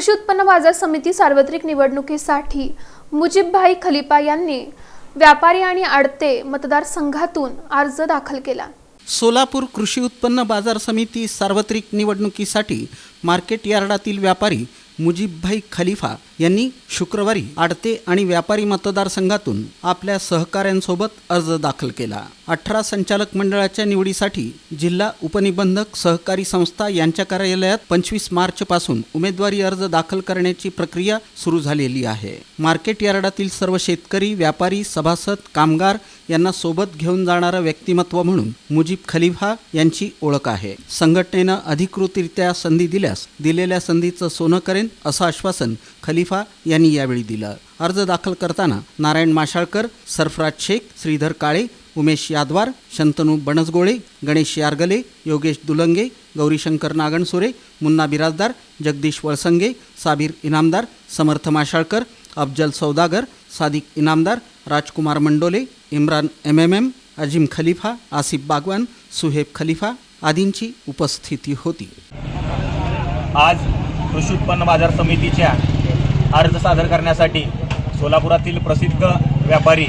कृषी उत्पन्न बाजार समिती सार्वत्रिक निवडणुकीसाठी मुजीबभाई खलिपा यांनी व्यापारी आणि आडते मतदारसंघातून अर्ज दाखल केला. सोलापूर कृषी उत्पन्न बाजार समिती सार्वत्रिक निवडणुकीसाठी मार्केट यार्डातील व्यापारी मुजीबभाई खलिफा यांनी शुक्रवारी आडते आणि व्यापारी मतदारसंघातून आपल्या सहकाऱ्यांसोबत अर्ज दाखल केला. अठरा संचालक मंडळाच्या निवडीसाठी जिल्हा उपनिबंधक सहकारी संस्था यांच्या कार्यालयात पंचवीस मार्चपासून उमेदवारी अर्ज दाखल करण्याची प्रक्रिया सुरू झालेली आहे. मार्केट यार्डातील सर्व शेतकरी व्यापारी सभासद कामगार यांना सोबत घेऊन जाणारं व्यक्तिमत्व म्हणून मुजीब खलिफा यांची ओळख आहे. संघटनेनं अधिकृतरित्या संधी दिल्यास दिलेल्या संधीचं सोनं करेन असं आश्वासन खलिफा यांनी यावेळी दिलं. अर्ज दाखल करताना Narayan Mashalkar Sarfaraz Shaikh Shridhar Kale Umesh Yadavar Shantanu बनसगोळे Ganesh Yargale Yogesh Dulange Gaurishankar Nagansure Munna Birajdar Jagdish Valsange Sabir Inamdar Samarth Mashalkar Afzal Saudagar Sadiq Inamdar Rajkumar Mandole Imran M M M Azim Khalifa Asif Bagwan Suhaib Khalifa आदींची उपस्थिती होती. आज कृषी उत्पन्न बाजार समितीच्या अर्ज सादर करण्यासाठी सोलापुरातील प्रसिद्ध व्यापारी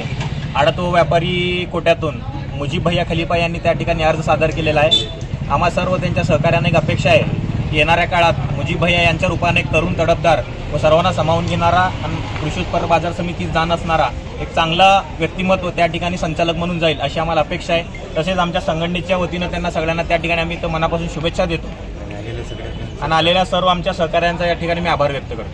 आडतो व्यापारी कोट्यातून मुजीब भैया खलिफा यांनी त्या ठिकाणी अर्ज सादर केलेला आहे. आम्हा सर्व त्यांच्या सहकार्याने एक अपेक्षा आहे येणाऱ्या काळात मुजीब भैया यांच्या रूपाने एक तरुण तडफदार व सर्वांना सामावून घेणारा कृषी उत्पन्न बाजार समितीत जाण असणारा एक चांगला व्यक्तिमत्व त्या ठिकाणी संचालक म्हणून जाईल अशी आम्हाला अपेक्षा आहे. तसेच आमच्या संघटनेच्या वतीनं त्यांना सगळ्यांना त्या ठिकाणी आम्ही मनापासून शुभेच्छा देतो. आणि आलेल्या सर्व आमच्या सहकाऱ्यांचा या ठिकाणी मी आभार व्यक्त करतो.